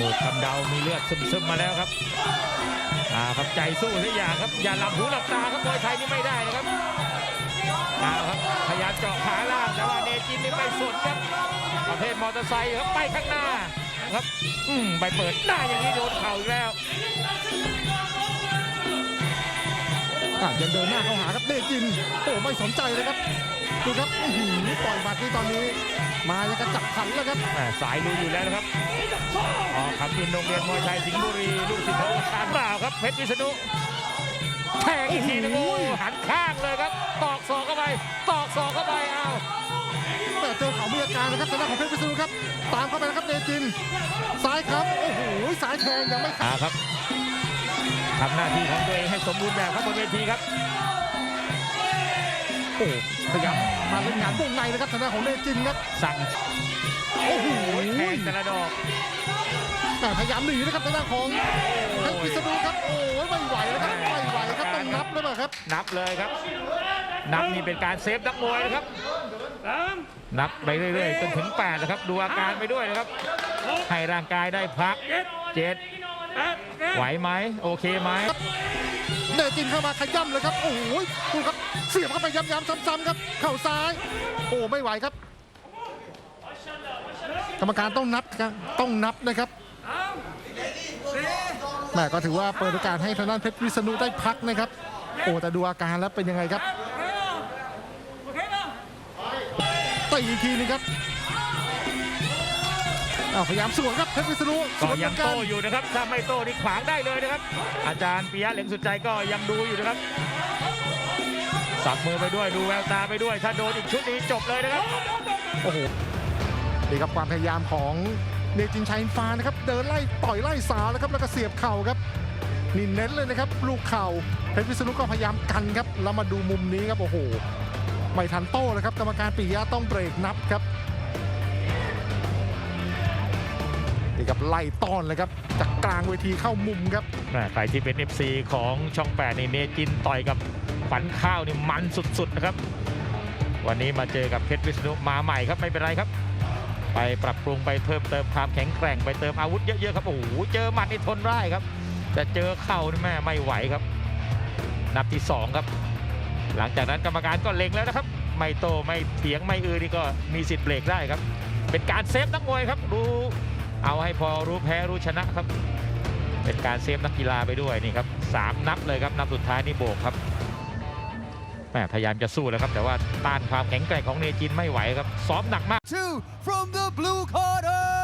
มูกกำเดา มีเลือดซึมๆมาแล้วครับอ่าครับใจสู้ทุกอย่างครับ อย่าหลับหูหลับตาครับมวยไทยนี่ไม่ได้นะครับเอาครับ พยายามเจาะขาล่างแต่ว่าเนจินนี่ไม่สนครับ ประเภทมอเตอร์ไซค์ครับไปข้างหน้าครับ อืมไปเปิดหน้าอย่างนี้โดนเข่าอีกแล้วอะยังเดินหน้าเข้าหาครับเดจิน โอ้ไม่สนใจเลยครับ ดูครับอื้อหือปล่อยหมัดนี่ตอนนี้ มายังกระจับขันแล้วครับแหม่สายลุยอยู่แล้วนะครับออกคำอินโรงเรียนมวยไทยสิงห์บุรีลูกศิษย์ของอาจารย์เปล่าครับเพชรวิษณุแทงอีกทีนึงโอ้ยหันข้างเลยครับ ตอกศอกเข้าไป ตอกศอกเข้าไปอ้าวแต่เจอเขามีอาการนะครับทางด้านของเพชรวิษณุครับ ตามเข้าไปนะครับเดจินซ้ายครับโอ้โหสายแทงยังไม่ขาดอ่าครับทำหน้าที่ของตัวเองให้สมบูรณ์แบบครับบนเวทีครับ โอ้พยายามมาเล่นงานวงในนะครับทางด้านของเดจินครับสั่งโอ้โหแทงแต่ละดอกแต่พยายามหนีนะครับทางด้านของเพชรวิษณุครับโอ้ยไม่ไหวแล้วครับไม่ไหวครับต้องนับแล้วเปล่าครับ นับเลยครับ นับนี่เป็นการเซฟนักมวยนะครับนับไปเรื่อยๆจนถึง8นะครับ ดูอาการไปด้วยนะครับ ให้ร่างกายได้พักเจ็ดไหวไหมโอเคไหม เดจินเข้ามาขย้ำเลยครับ โอ้โหดูครับ เสียบเข้าไปย้ำๆซ้ำๆครับ เข่าซ้าย โอ้ไม่ไหวครับ กรรมการต้องนับครับต้องนับนะครับแม่ก็ถือว่าเปิดโอกาสให้ทางด้านเพชรวิษณุได้พักนะครับ โอ้แต่ดูอาการแล้วเป็นยังไงครับตีอีกทีนึงครับ อ้าวพยายามสวนครับเพชรวิษณุสก็วนเหยัมืงอนกัโตนอยู่นะครับ ถ้าไม่โตนี่ขวางได้เลยนะครับ อาจารย์ปิยะเหลงสุดใจก็ยังดูอยู่นะครับ สับมือไปด้วยดูแววตาไปด้วย ถ้าโดนอีกชุดนี้จบเลยนะครับ โอ้โหนี่ครับความพยายามของเนจินชัยอินฟ้านะครับเดินไล่ต่อยไล่สาวแล้วครับแล้วก็เสียบเข่าครับนี่เน้นเลยนะครับลูกเข่าเพชรวิษณุก็พยายามกันครับแล้วมาดูมุมนี้ครับโอ้โหไม่ทันโต้เลยครับกรรมการปิยะต้องเบรกนับครับ นี่ครับไล่ต้อนเลยครับ จากกลางเวทีเข้ามุมครับแม่ใครที่เป็น FC ของช่อง8นี่เนจินต่อยกับฝันข้าวนี่มันสุดๆนะครับ วันนี้มาเจอกับเพชรวิษณุมาใหม่ครับไม่เป็นไรครับ ไปปรับปรุงไปเพิ่มเติมความแข็งแกร่งไปเติมอาวุธเยอะๆครับโอ้โหเจอหมัดนี่ทนได้ครับ แต่เจอเข่านี่แม่ไม่ไหวครับ นับที่สองครับ หลังจากนั้นกรรมการก็เล็งแล้วนะครับ ไม่โตไม่เถียงไม่อือนี่ก็มีสิทธิ์เบรกได้ครับ เป็นการเซฟนักมวยครับรู้ เอาให้พอรู้แพ้รู้ชนะครับ เป็นการเซฟนักกีฬาไปด้วยนี่ครับสามนับเลยครับนับสุดท้ายนี่โบกครับแม่พยายามจะสู้แล้วครับ แต่ว่าต้านความแข็งแกร่งของเนจินไม่ไหวครับซ้อมหนักมาก two from the blue corner